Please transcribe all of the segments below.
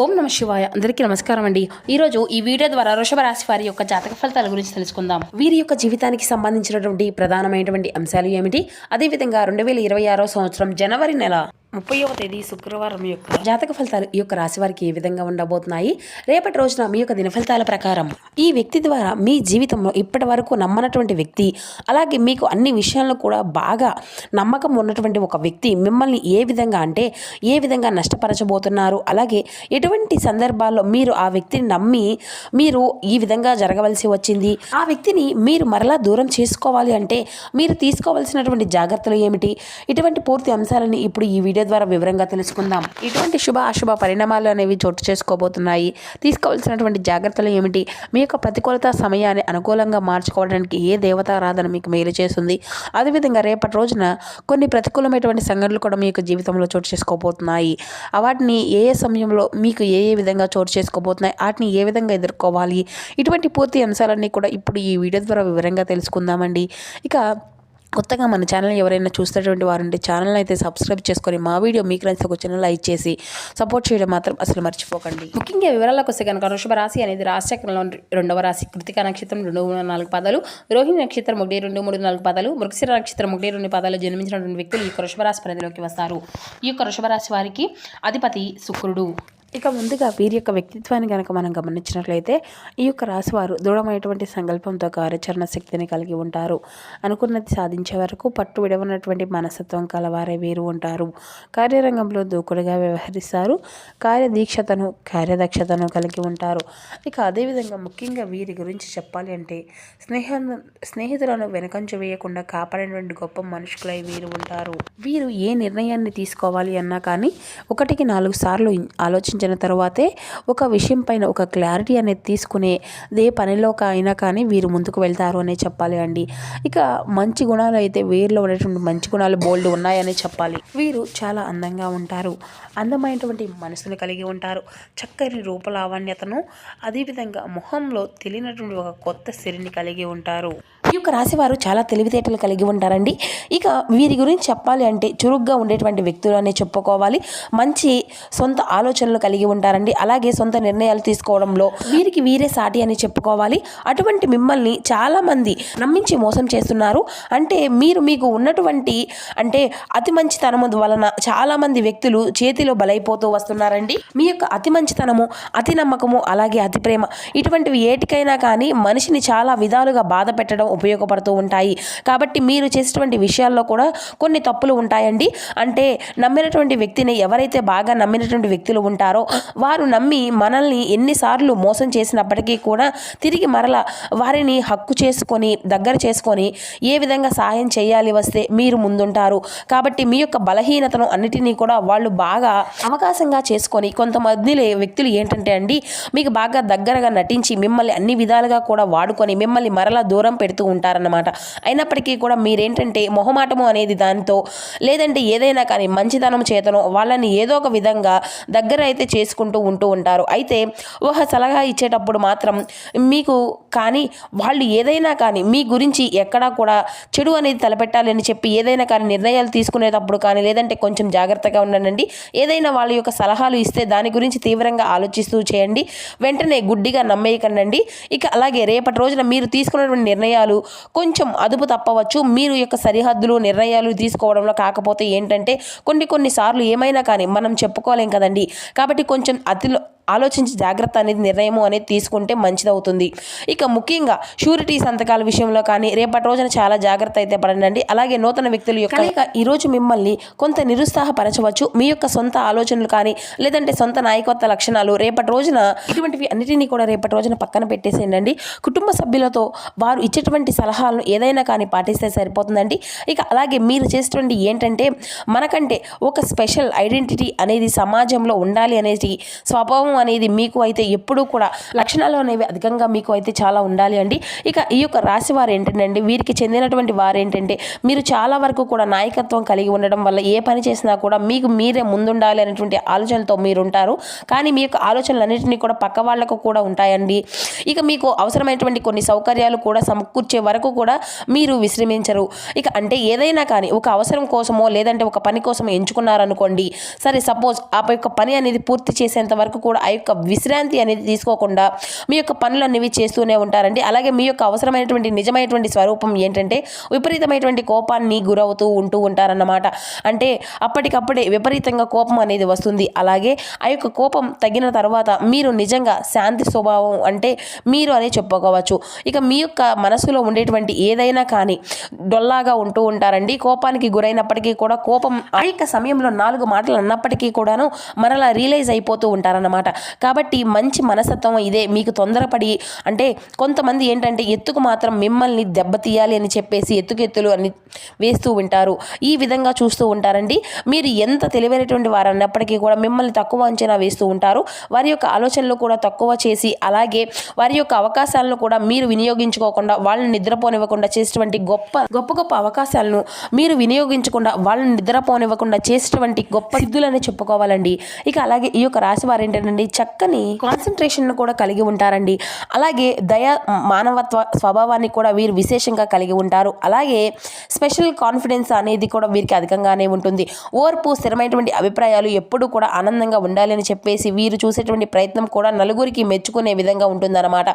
ఓం నమ శివాయ. అందరికీ నమస్కారం అండి. ఈరోజు ఈ వీడియో ద్వారా వృషభ రాశి వారి యొక్క జాతక ఫలితాల గురించి తెలుసుకుందాం. వీరి యొక్క జీవితానికి సంబంధించినటువంటి ప్రధానమైనటువంటి అంశాలు ఏమిటి? అదేవిధంగా రెండు వేల ఇరవై ఆరో సంవత్సరం జనవరి నెల ముప్పైవ తేదీ శుక్రవారం యొక్క జాతక ఫలితాలు ఈ యొక్క రాశి వారికి ఏ విధంగా ఉండబోతున్నాయి? రేపటి రోజున మీ యొక్క దిన ఫలితాల ప్రకారం ఈ వ్యక్తి ద్వారా మీ జీవితంలో ఇప్పటి వరకు నమ్మనటువంటి వ్యక్తి అలాగే మీకు అన్ని విషయాల్లో కూడా బాగా నమ్మకం ఉన్నటువంటి ఒక వ్యక్తి మిమ్మల్ని ఏ విధంగా అంటే ఏ విధంగా నష్టపరచబోతున్నారు? అలాగే ఎటువంటి సందర్భాల్లో మీరు ఆ వ్యక్తిని నమ్మి మీరు ఈ విధంగా జరగవలసి వచ్చింది? ఆ వ్యక్తిని మీరు మరలా దూరం చేసుకోవాలి అంటే మీరు తీసుకోవాల్సినటువంటి జాగ్రత్తలు ఏమిటి? ఇటువంటి పూర్తి అంశాలని ఇప్పుడు ఈ వీడియో ద్వారా వివరంగా తెలుసుకుందాం. ఇటువంటి శుభ అశుభ పరిణామాలు అనేవి చోటు చేసుకోబోతున్నాయి. తీసుకోవాల్సినటువంటి జాగ్రత్తలు ఏమిటి? మీ యొక్క ప్రతికూలత సమయాన్ని అనుకూలంగా మార్చుకోవడానికి ఏ దేవతారాధన మీకు మేలు చేస్తుంది? అదేవిధంగా రేపటి రోజున కొన్ని ప్రతికూలమైనటువంటి సంఘటనలు కూడా మీ యొక్క జీవితంలో చోటు చేసుకోబోతున్నాయి. వాటిని ఏ ఏ సమయంలో మీకు ఏ ఏ విధంగా చోటు చేసుకోబోతున్నాయి? వాటిని ఏ విధంగా ఎదుర్కోవాలి? ఇటువంటి పూర్తి అంశాలన్నీ కూడా ఇప్పుడు ఈ వీడియో ద్వారా వివరంగా తెలుసుకుందామండి. ఇక కొత్తగా మన ఛానల్ ఎవరైనా చూస్తున్నటువంటి వారుంటే ఛానల్ అయితే సబ్స్క్రైబ్ చేసుకొని మా వీడియో మీకు నచ్చితే ఒక ఛానల్ లైక్ చేసి సపోర్ట్ చేయడం మాత్రం అసలు మర్చిపోకండి. ముఖ్యంగా వివరాలకు వస్తే కనుక వృషభ రాశి అనేది రాశిచక్రంలో రెండవ రాశి కృతిక నక్షత్రం రెండు మూడు నాలుగు పదాలు రోహిణి నక్షత్రం ఒకటి రెండు మూడు నాలుగు పదాలు మృగశిర నక్షత్రం ఒకటి రెండు పదాలు జన్మించినటువంటి వ్యక్తులు ఈ యొక్క వృషభ రాశి పరిధిలోకి వస్తారు. ఈ యొక్క వృషభ రాశి వారికి అధిపతి శుక్రుడు. ఇక ముందుగా వీరి యొక్క వ్యక్తిత్వాన్ని కనుక మనం గమనించినట్లయితే ఈ యొక్క రాశివారు దృఢమైనటువంటి సంకల్పంతో కార్యాచరణ శక్తిని కలిగి ఉంటారు. అనుకున్నది సాధించే వరకు పట్టు విడవనటువంటి మనస్తత్వం కలవారే వీరు ఉంటారు. కార్యరంగంలో దూకుడుగా వ్యవహరిస్తారు. కార్యదీక్షతను కార్యదక్షతను కలిగి ఉంటారు. ఇక అదేవిధంగా ముఖ్యంగా వీరి గురించి చెప్పాలి అంటే స్నేహ స్నేహితులను వెనకంచ వేయకుండా కాపాడేటువంటి గొప్ప మనుషులై వీరు ఉంటారు. వీరు ఏ నిర్ణయాన్ని తీసుకోవాలి అన్నా కానీ ఒకటికి నాలుగు సార్లు ఆలోచించిన తర్వాతే ఒక విషయం పైన ఒక క్లారిటీ అనేది తీసుకునే ఏ పనిలో అయినా కానీ వీరు ముందుకు వెళ్తారు అనే చెప్పాలి అండి. ఇక మంచి గుణాలు అయితే వీరిలో ఉన్నటువంటి మంచి గుణాలు బోల్డ్ ఉన్నాయని చెప్పాలి. వీరు చాలా అందంగా ఉంటారు. అందమైనటువంటి మనసును కలిగి ఉంటారు. చక్కని రూపలావణ్యతను అదేవిధంగా మొహంలో తెలియనటువంటి ఒక కొత్త సిరిని కలిగి ఉంటారు. ఈ యొక్క రాశివారు చాలా తెలివితేటలు కలిగి ఉంటారండి. ఇక వీరి గురించి చెప్పాలి అంటే చురుగ్గా ఉండేటువంటి వ్యక్తులు అనే చెప్పుకోవాలి. మంచి సొంత ఆలోచనలు కలిగి ఉంటారండి. అలాగే సొంత నిర్ణయాలు తీసుకోవడంలో వీరికి వీరే సాటి అని చెప్పుకోవాలి. అటువంటి మిమ్మల్ని చాలామంది నమ్మించి మోసం చేస్తున్నారు. అంటే మీరు మీకు ఉన్నటువంటి అంటే అతి మంచితనము వలన చాలామంది వ్యక్తులు చేతిలో బలైపోతూ వస్తున్నారండి. మీ యొక్క అతి మంచితనము అతి నమ్మకము అలాగే అతి ప్రేమ ఇటువంటివి ఏటికైనా కానీ మనిషిని చాలా విధాలుగా బాధ పెట్టడం ఉపయోగపడుతూ ఉంటాయి. కాబట్టి మీరు చేసేటువంటి విషయాల్లో కూడా కొన్ని తప్పులు ఉంటాయండి. అంటే నమ్మినటువంటి వ్యక్తిని ఎవరైతే బాగా నమ్మినటువంటి వ్యక్తులు ఉంటారో వారు నమ్మి మనల్ని ఎన్నిసార్లు మోసం చేసినప్పటికీ కూడా తిరిగి మరల వారిని హక్కు చేసుకొని దగ్గర చేసుకొని ఏ విధంగా సహాయం చేయాలి వస్తే మీరు ముందుంటారు. కాబట్టి మీ యొక్క బలహీనతను అన్నిటినీ కూడా వాళ్ళు బాగా అవకాశంగా చేసుకొని కొంతమంది వ్యక్తులు ఏంటంటే అండి మీకు బాగా దగ్గరగా నటించి మిమ్మల్ని అన్ని విధాలుగా కూడా వాడుకొని మిమ్మల్ని మరలా దూరం పెడుతూ ఉంటారన్నమాట. అయినప్పటికీ కూడా మీరేంటంటే మొహమాటము అనేది దానితో లేదంటే ఏదైనా కానీ మంచితనం చేతనో వాళ్ళని ఏదో ఒక విధంగా దగ్గర అయితే చేసుకుంటూ ఉంటూ ఉంటారు. అయితే ఒక సలహా ఇచ్చేటప్పుడు మాత్రం మీకు కానీ వాళ్ళు ఏదైనా కానీ మీ గురించి ఎక్కడా కూడా చెడు అనేది తలపెట్టాలని చెప్పి ఏదైనా కానీ నిర్ణయాలు తీసుకునేటప్పుడు కానీ లేదంటే కొంచెం జాగ్రత్తగా ఉండండి. ఏదైనా వాళ్ళ యొక్క సలహాలు ఇస్తే దాని గురించి తీవ్రంగా ఆలోచిస్తూ చేయండి. వెంటనే గుడ్డిగా నమ్మేయకండి ఇక అలాగే రేపటి రోజున మీరు తీసుకున్నటువంటి నిర్ణయాలు కొంచెం అదుపు తప్పవచ్చు. మీరు యొక్క సరిహద్దులు నిర్ణయాలు తీసుకోవడంలో కాకపోతే ఏంటంటే కొన్ని కొన్నిసార్లు ఏమైనా కానీ మనం చెప్పుకోలేం కదండి. కాబట్టి కొంచెం అతిలో ఆలోచించి జాగ్రత్త అనేది నిర్ణయం అనేది తీసుకుంటే మంచిదవుతుంది. ఇక ముఖ్యంగా షూరిటీ సంతకాల విషయంలో కానీ రేపటి రోజున చాలా జాగ్రత్త అయితే పడండి అలాగే నూతన వ్యక్తుల యొక్క కలయిక ఈరోజు మిమ్మల్ని కొంత నిరుత్సాహపరచవచ్చు. మీ యొక్క సొంత ఆలోచనలు కానీ లేదంటే సొంత నాయకత్వ లక్షణాలు రేపటి రోజున ఇటువంటివి అన్నిటినీ కూడా రేపటి రోజున పక్కన పెట్టేసేయండి కుటుంబ సభ్యులతో వారు ఇచ్చేటువంటి సలహాలను ఏదైనా కానీ పాటిస్తే సరిపోతుందండి. ఇక అలాగే మీరు చేసేటువంటి ఏంటంటే మనకంటే ఒక స్పెషల్ ఐడెంటిటీ అనేది సమాజంలో ఉండాలి అనేది స్వభావం అనేది మీకు అయితే ఎప్పుడూ కూడా లక్షణాలు అనేవి అధికంగా మీకు అయితే చాలా ఉండాలి అండి. ఇక ఈ యొక్క రాశి వారు ఏంటంటే వీరికి చెందినటువంటి వారు ఏంటంటే మీరు చాలా వరకు కూడా నాయకత్వం కలిగి ఉండడం వల్ల ఏ పని చేసినా కూడా మీకు మీరే ముందుండాలి అనేటువంటి ఆలోచనలతో మీరు ఉంటారు కానీ మీ యొక్క ఆలోచనలన్నింటినీ కూడా పక్క వాళ్ళకు కూడా ఉంటాయండి. ఇక మీకు అవసరమైనటువంటి కొన్ని సౌకర్యాలు కూడా సమకూర్చే వరకు కూడా మీరు విశ్రమించరు. ఇక అంటే ఏదైనా కానీ ఒక అవసరం కోసమో లేదంటే ఒక పని కోసం ఎంచుకున్నారనుకోండి సరే సపోజ్ ఆ యొక్క పని అనేది పూర్తి చేసేంత వరకు కూడా ఆ యొక్క విశ్రాంతి అనేది తీసుకోకుండా మీ యొక్క పనులు అనేవి చేస్తూనే ఉంటారండి. అలాగే మీ యొక్క అవసరమైనటువంటి నిజమైనటువంటి స్వరూపం ఏంటంటే విపరీతమైనటువంటి కోపాన్ని గురవుతూ ఉంటూ ఉంటారన్నమాట. అంటే అప్పటికప్పుడే విపరీతంగా కోపం అనేది వస్తుంది. అలాగే ఆ యొక్క కోపం తగ్గిన తర్వాత మీరు నిజంగా శాంతి స్వభావం అంటే మీరు అనే చెప్పుకోవచ్చు. ఇక మీ యొక్క మనసులో ఉండేటువంటి ఏదైనా కానీ డొల్లాగా ఉంటూ ఉంటారండి. కోపానికి గురైనప్పటికీ కూడా కోపం ఆ యొక్క సమయంలో నాలుగు మాటలు అన్నప్పటికీ కూడాను మరలా రియలైజ్ అయిపోతూ ఉంటారన్నమాట. కాబట్టి మంచి మనస్తత్వం ఇదే. మీకు తొందరపడి అంటే కొంతమంది ఏంటంటే ఎత్తుకు మాత్రం మిమ్మల్ని దెబ్బతీయాలి అని చెప్పేసి ఎత్తుకెత్తులు అని వేస్తూ ఉంటారు. ఈ విధంగా చూస్తూ ఉంటారండి. మీరు ఎంత తెలివైనటువంటి వారు అన్నప్పటికీ కూడా మిమ్మల్ని తక్కువ అంచనా వేస్తూ ఉంటారు. వారి యొక్క ఆలోచనలు కూడా తక్కువ చేసి అలాగే వారి యొక్క అవకాశాలను కూడా మీరు వినియోగించుకోకుండా వాళ్ళని నిద్రపోనివ్వకుండా చేసేటువంటి గొప్ప గొప్ప గొప్ప అవకాశాలను మీరు వినియోగించకుండా వాళ్ళని నిద్రపోనివ్వకుండా చేసేటువంటి గొప్ప సిద్ధులని చెప్పుకోవాలండి. ఇక అలాగే ఈ యొక్క రాశి వారు ఏంటంటే చక్కని కాన్సన్ట్రేషన్ను కూడా కలిగి ఉంటారండి. అలాగే దయ మానవత్వ స్వభావాన్ని కూడా వీరు విశేషంగా కలిగి ఉంటారు. అలాగే స్పెషల్ కాన్ఫిడెన్స్ అనేది కూడా వీరికి అధికంగానే ఉంటుంది. ఓర్పు స్థిరమైనటువంటి అభిప్రాయాలు ఎప్పుడు కూడా ఆనందంగా ఉండాలి అని చెప్పేసి వీరు చూసేటువంటి ప్రయత్నం కూడా నలుగురికి మెచ్చుకునే విధంగా ఉంటుందన్నమాట.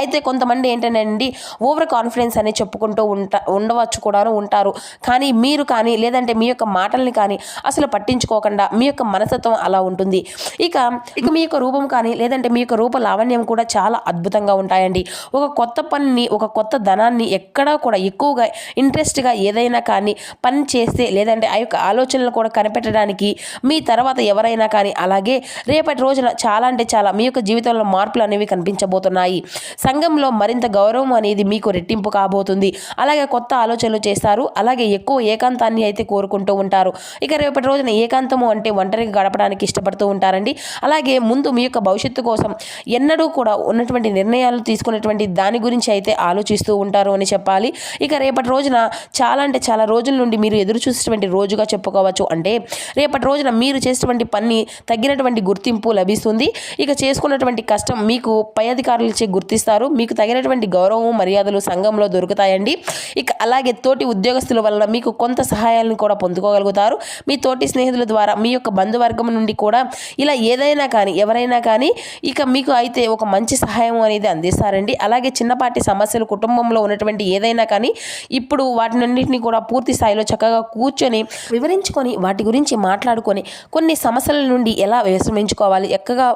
అయితే కొంతమంది ఏంటంటే ఓవర్ కాన్ఫిడెన్స్ అని చెప్పుకుంటూ ఉంటా ఉండవచ్చు కూడాను ఉంటారు. కానీ మీరు కానీ లేదంటే మీ యొక్క మాటల్ని కానీ అసలు పట్టించుకోకుండా మీ యొక్క మనస్తత్వం అలా ఉంటుంది. ఇక ఇక మీ యొక్క రూపం కానీ లేదంటే మీ యొక్క రూప లావణ్యం కూడా చాలా అద్భుతంగా ఉంటాయండి. ఒక కొత్త పనిని ఒక కొత్త ధనాన్ని ఎక్కడా కూడా ఎక్కువగా ఇంట్రెస్ట్గా ఏదైనా కానీ పని చేస్తే లేదంటే ఆ యొక్క ఆలోచనలు కూడా కనిపెట్టడానికి మీ తర్వాత ఎవరైనా కానీ అలాగే రేపటి రోజున చాలా అంటే చాలా మీ యొక్క జీవితంలో మార్పులు అనేవి కనిపించబోతున్నాయి. సంఘంలో మరింత గౌరవం అనేది మీకు రెట్టింపు కాబోతుంది. అలాగే కొత్త ఆలోచనలు చేస్తారు. అలాగే ఎక్కువ ఏకాంతాన్ని అయితే కోరుకుంటూ ఉంటారు. ఇక రేపటి రోజున ఏకాంతము అంటే ఒంటరిగా గడపడానికి ఇష్టపడుతూ ఉంటారండి. అలాగే ముందు మీ యొక్క భవిష్యత్తు కోసం ఎన్నడూ కూడా ఉన్నటువంటి నిర్ణయాలు తీసుకునేటువంటి దాని గురించి అయితే ఆలోచిస్తూ ఉంటారు అని చెప్పాలి. ఇక రేపటి రోజున చాలా అంటే చాలా రోజుల నుండి మీరు ఎదురు చూసేటువంటి రోజుగా చెప్పుకోవచ్చు. అంటే రేపటి రోజున మీరు చేసేటువంటి పని తగినటువంటి గుర్తింపు లభిస్తుంది. ఇక చేసుకున్నటువంటి కష్టం మీకు పై అధికారులచే గుర్తిస్తారు. మీకు తగినటువంటి గౌరవం మర్యాదలు సంఘంలో దొరుకుతాయండి. ఇక అలాగే తోటి ఉద్యోగస్తుల వల్ల మీకు కొంత సహాయాలను కూడా పొందుకోగలుగుతారు. మీ తోటి స్నేహితుల ద్వారా మీ యొక్క బంధువర్గం నుండి కూడా ఇలా ఏదైనా కానీ ఎవరైనా కానీ ఇక మీకు అయితే ఒక మంచి సహాయం అనేది అందిస్తారండి. అలాగే చిన్నపాటి సమస్యలు కుటుంబంలో ఉన్నటువంటి ఏదైనా కానీ ఇప్పుడు వాటినన్నింటినీ కూడా పూర్తి స్థాయిలో చక్కగా కూర్చొని వివరించుకొని వాటి గురించి మాట్లాడుకొని కొన్ని సమస్యల నుండి ఎలా విశ్రమించుకోవాలి ఎక్కగా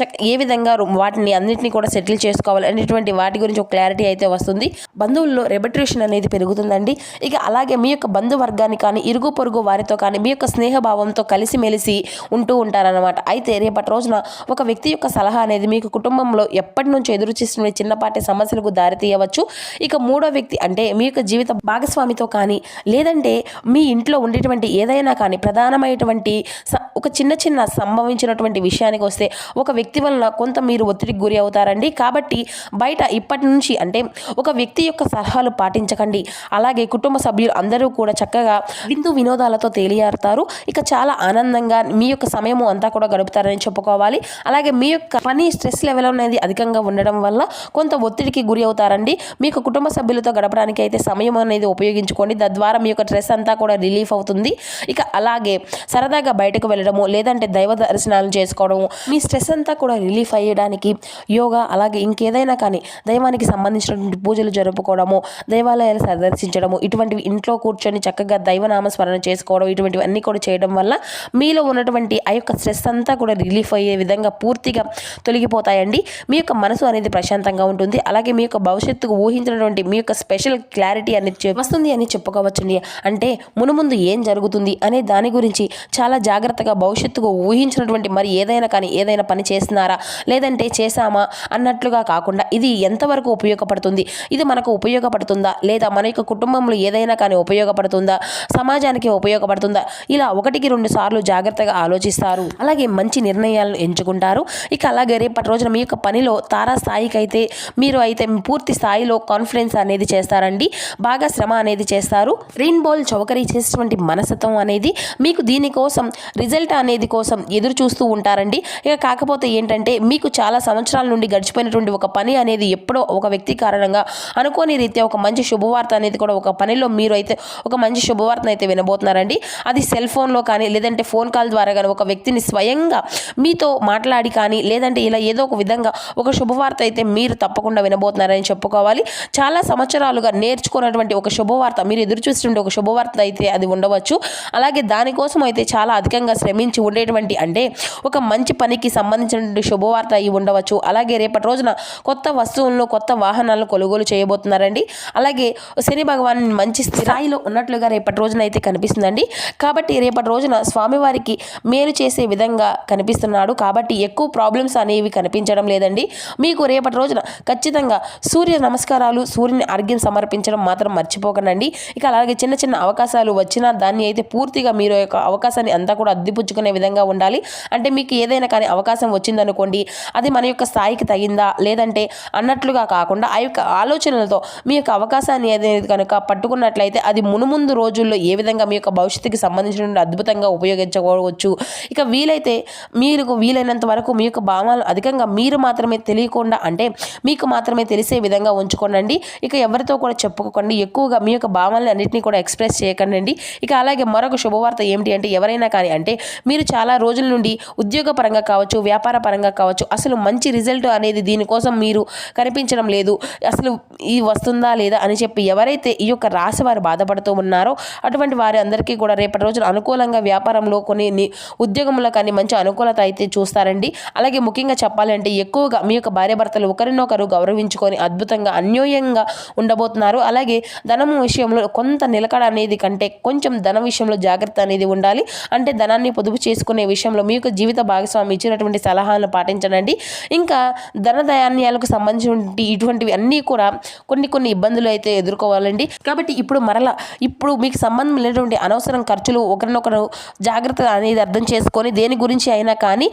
చక్క ఏ విధంగా వాటిని అన్నింటినీ కూడా సెటిల్ చేసుకోవాలి అనేటువంటి వాటి గురించి ఒక క్లారిటీ అయితే వస్తుంది. బంధువుల్లో రెబట్రేషన్ అనేది పెరుగుతుందండి. ఇక అలాగే మీ యొక్క బంధువర్గాన్ని కానీ ఇరుగు పొరుగు వారితో కానీ మీ యొక్క స్నేహభావంతో కలిసిమెలిసి ఉంటూ ఉంటారనమాట అయితే రేపటి రోజున ఒక వ్యక్తి యొక్క సలహా అనేది మీకు కుటుంబంలో ఎప్పటి నుంచి ఎదురు చేస్తున్న చిన్నపాటి సమస్యలకు దారితీయవచ్చు. ఇక మూడో వ్యక్తి అంటే మీ యొక్క జీవిత భాగస్వామితో కానీ లేదంటే మీ ఇంట్లో ఉండేటువంటి ఏదైనా కానీ ప్రధానమైనటువంటి స- ఒక చిన్న చిన్న సంభవించినటువంటి విషయానికి వస్తే ఒక వ్యక్తి వలన కొంత మీరు ఒత్తిడికి గురి అవుతారండి. కాబట్టి బయట ఇప్పటి నుంచి అంటే ఒక వ్యక్తి యొక్క సలహాలు పాటించకండి. అలాగే కుటుంబ సభ్యులు అందరూ కూడా చక్కగా విందు వినోదాలతో తేలియారుతారు ఇక చాలా ఆనందంగా మీ యొక్క సమయము అంతా కూడా గడుపుతారని చెప్పుకోవాలి. అలాగే మీ యొక్క పని స్ట్రెస్ లెవెల్ అనేది అధికంగా ఉండడం వల్ల కొంత ఒత్తిడికి గురి అవుతారండి. మీకు కుటుంబ సభ్యులతో గడపడానికి అయితే సమయం అనేది ఉపయోగించుకోండి. తద్వారా మీ యొక్క స్ట్రెస్ అంతా కూడా రిలీఫ్ అవుతుంది. ఇక అలాగే సరదాగా బయటకు వెళ్ళడము లేదంటే దైవ దర్శనాలు చేసుకోవడము మీ స్ట్రెస్ అంతా కూడా రిలీఫ్ అయ్యడానికి యోగా అలాగే ఇంకేదైనా కానీ దైవానికి సంబంధించినటువంటి పూజలు జరుపుకోవడము దేవాలయాలు సందర్శించడము ఇటువంటివి ఇంట్లో కూర్చొని చక్కగా దైవనామస్మరణ చేసుకోవడం ఇటువంటివన్నీ కూడా చేయడం వల్ల మీలో ఉన్నటువంటి ఆ యొక్క స్ట్రెస్ అంతా కూడా రిలీఫ్ అయ్యే విధంగా పూర్తిగా తొలగిపోతాయండి. మీ యొక్క మనసు అనేది ప్రశాంతంగా ఉంటుంది. అలాగే మీ యొక్క భవిష్యత్తుకు ఊహించినటువంటి మీ యొక్క స్పెషల్ క్లారిటీ అనేది వస్తుంది అని చెప్పుకోవచ్చండి. అంటే మునుముందు ఏం జరుగుతుంది అనే దాని గురించి చాలా జాగ్రత్తగా భవిష్యత్తుకు ఊహించినటువంటి మరి ఏదైనా కానీ ఏదైనా పని చేస్తున్నారా? లేదంటే చేశామా? అన్నట్లుగా కాకుండా ఇది ఎంతవరకు ఉపయోగపడుతుంది? ఇది మనకు ఉపయోగపడుతుందా? లేదా మన యొక్క కుటుంబంలో ఏదైనా కానీ ఉపయోగపడుతుందా? సమాజానికి ఉపయోగపడుతుందా? ఇలా ఒకటికి రెండు సార్లు జాగ్రత్తగా ఆలోచిస్తారు. అలాగే మంచి నిర్ణయాలను ఎంచుకుంటారు ఇక అలాగే రేపటి రోజున మీ యొక్క పనిలో తారాస్థాయికి అయితే మీరు అయితే పూర్తి స్థాయిలో కాన్ఫిడెన్స్ అనేది చేస్తారండి. బాగా శ్రమ అనేది చేస్తారు. రెయిన్బోల్ చౌకరీ చేసినటువంటి మనస్తత్వం అనేది మీకు దీనికోసం రిజల్ట్ అనేది కోసం ఎదురు చూస్తూ ఉంటారండి. ఇక కాకపోతే ఏంటంటే మీకు చాలా సంవత్సరాల నుండి గడిచిపోయినటువంటి ఒక పని అనేది ఎప్పుడో ఒక వ్యక్తి కారణంగా అనుకోని రీత్యా ఒక మంచి శుభవార్త అనేది కూడా ఒక పనిలో మీరు అయితే ఒక మంచి శుభవార్తను అయితే వినబోతున్నారండి. అది సెల్ ఫోన్లో కానీ లేదంటే ఫోన్ కాల్ ద్వారా కానీ ఒక వ్యక్తిని స్వయంగా మీతో మా మాట్లాడి కానీ లేదంటే ఇలా ఏదో ఒక విధంగా ఒక శుభవార్త అయితే మీరు తప్పకుండా వినబోతున్నారని చెప్పుకోవాలి. చాలా సంవత్సరాలుగా నేర్చుకున్నటువంటి ఒక శుభవార్త మీరు ఎదురు చూస్తుండే ఒక శుభవార్త అయితే అది ఉండవచ్చు. అలాగే దానికోసం అయితే చాలా అధికంగా శ్రమించి ఉండేటువంటి అంటే ఒక మంచి పనికి సంబంధించినటువంటి శుభవార్త అయి ఉండవచ్చు. అలాగే రేపటి రోజున కొత్త వస్తువులను కొత్త వాహనాలను కొనుగోలు చేయబోతున్నారండి. అలాగే శని భగవాన్ మంచి స్థాయిలో ఉన్నట్లుగా రేపటి రోజున అయితే కనిపిస్తుందండి. కాబట్టి రేపటి రోజున స్వామివారికి మేలు చేసే విధంగా కనిపిస్తున్నాడు. కాబట్టి ఎక్కువ ప్రాబ్లమ్స్ అనేవి కనిపించడం లేదండి. మీకు రేపటి రోజున ఖచ్చితంగా సూర్య నమస్కారాలు సూర్యుని అర్ఘ్యం సమర్పించడం మాత్రం మర్చిపోకండి ఇక అలాగే చిన్న చిన్న అవకాశాలు వచ్చినా దాన్ని అయితే పూర్తిగా మీరు యొక్క అవకాశాన్ని అంతా కూడా అద్దిపుచ్చుకునే విధంగా ఉండాలి. అంటే మీకు ఏదైనా కానీ అవకాశం వచ్చిందనుకోండి అది మన యొక్క స్థాయికి తగిందా? లేదంటే అన్నట్లుగా కాకుండా ఆ యొక్క ఆలోచనలతో మీ యొక్క అవకాశాన్ని ఏదైనా కనుక పట్టుకున్నట్లయితే అది మునుముందు రోజుల్లో ఏ విధంగా మీ యొక్క భవిష్యత్తుకి సంబంధించిన అద్భుతంగా ఉపయోగించుకోవచ్చు. ఇక వీలైతే మీకు వీలైనంత వరకు మీ యొక్క భావాలు అధికంగా మీరు మాత్రమే తెలియకుండా అంటే మీకు మాత్రమే తెలిసే విధంగా ఉంచుకోనండి. ఇక ఎవరితో కూడా చెప్పుకోకండి. ఎక్కువగా మీ యొక్క భావాలను అన్నింటినీ కూడా ఎక్స్ప్రెస్ చేయకండి ఇక అలాగే మరొక శుభవార్త ఏమిటి అంటే ఎవరైనా కానీ అంటే మీరు చాలా రోజుల నుండి ఉద్యోగ పరంగా కావచ్చు వ్యాపార పరంగా కావచ్చు అసలు మంచి రిజల్ట్ అనేది దీనికోసం మీరు కనిపించడం లేదు. అసలు ఇది వస్తుందా లేదా అని చెప్పి ఎవరైతే ఈ యొక్క రాశి వారు బాధపడుతూ ఉన్నారో అటువంటి వారి అందరికీ కూడా రేపటి రోజున అనుకూలంగా వ్యాపారంలో కొన్ని ఉద్యోగంలో కానీ మంచి అనుకూలత అయితే చూస్తారు చూస్తారండి. అలాగే ముఖ్యంగా చెప్పాలంటే ఎక్కువగా మీ యొక్క భార్యాభర్తలు ఒకరినొకరు గౌరవించుకొని అద్భుతంగా అన్యోన్యంగా ఉండబోతున్నారు. అలాగే ధనం విషయంలో కొంత నిలకడ అనేది కంటే కొంచెం ధన విషయంలో జాగ్రత్త అనేది ఉండాలి. అంటే ధనాన్ని పొదుపు చేసుకునే విషయంలో మీ యొక్క జీవిత భాగస్వామి ఇచ్చినటువంటి సలహాలను పాటించండి ఇంకా ధన ధాన్యాలకు సంబంధించినటువంటి ఇటువంటివి అన్నీ కూడా కొన్ని కొన్ని ఇబ్బందులు అయితే ఎదుర్కోవాలండి. కాబట్టి ఇప్పుడు మరలా ఇప్పుడు మీకు సంబంధం లేనటువంటి అనవసరం ఖర్చులు ఒకరినొకరు జాగ్రత్త అనేది అర్థం చేసుకొని దేని గురించి అయినా కానీ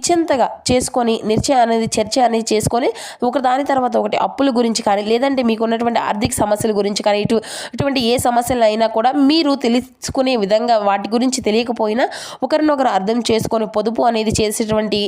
నిశ్చింతగా చేసుకొని నిశ్చయం అనేది చర్చ అనేది చేసుకొని ఒక దాని తర్వాత ఒకటి అప్పుల గురించి కానీ లేదంటే మీకు ఉన్నటువంటి ఆర్థిక సమస్యల గురించి కానీ ఇటు ఇటువంటి ఏ సమస్యలు అయినా కూడా మీరు తెలుసుకునే విధంగా వాటి గురించి తెలియకపోయినా ఒకరినొకరు అర్థం చేసుకొని పొదుపు అనేది చేసేటువంటి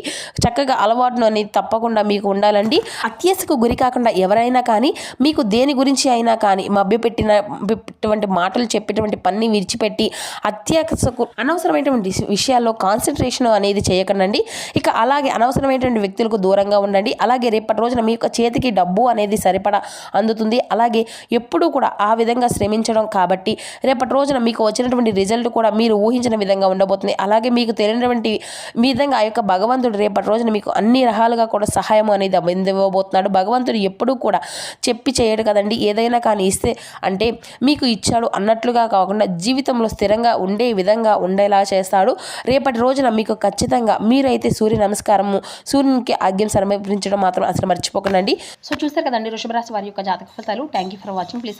చక్కగా అలవాటును అనేది తప్పకుండా మీకు ఉండాలండి. అత్యసకు గురి కాకుండా ఎవరైనా కానీ మీకు దేని గురించి అయినా కానీ మభ్యపెట్టిన మభ్యపెట్టినటువంటి మాటలు చెప్పేటువంటి పని విడిచిపెట్టి అత్యసకు అనవసరమైనటువంటి విషయాల్లో కాన్సన్ట్రేషన్ అనేది చేయకండి ఇక అలాగే అనవసరమైనటువంటి వ్యక్తులకు దూరంగా ఉండండి. అలాగే రేపటి రోజున మీ యొక్క చేతికి డబ్బు అనేది సరిపడా అందుతుంది. అలాగే ఎప్పుడూ కూడా ఆ విధంగా శ్రమించడం కాబట్టి రేపటి రోజున మీకు వచ్చినటువంటి రిజల్ట్ కూడా మీరు ఊహించిన విధంగా ఉండబోతుంది. అలాగే మీకు తెలియనటువంటి మీ విధంగా ఆ యొక్క భగవంతుడు రేపటి రోజున మీకు అన్ని రకాలుగా కూడా సహాయం అనేది అందివ్వబోతున్నాడు. భగవంతుడు ఎప్పుడూ కూడా చెప్పి చేయడు కదండి. ఏదైనా కానీ ఇస్తే అంటే మీకు ఇచ్చాడు అన్నట్లుగా కాకుండా జీవితంలో స్థిరంగా ఉండే విధంగా ఉండేలా చేస్తాడు. రేపటి రోజున మీకు ఖచ్చితంగా మీరైతే సూర్య నమస్కారము సూర్యునికి ఆజ్ఞం సమర్పించడం మాత్రం అసలు మర్చిపోకండి. సో చూస్తారు కదండి వృషభ రాశి వారి యొక్క జాతక ఫలితాలు. Thank you for watching please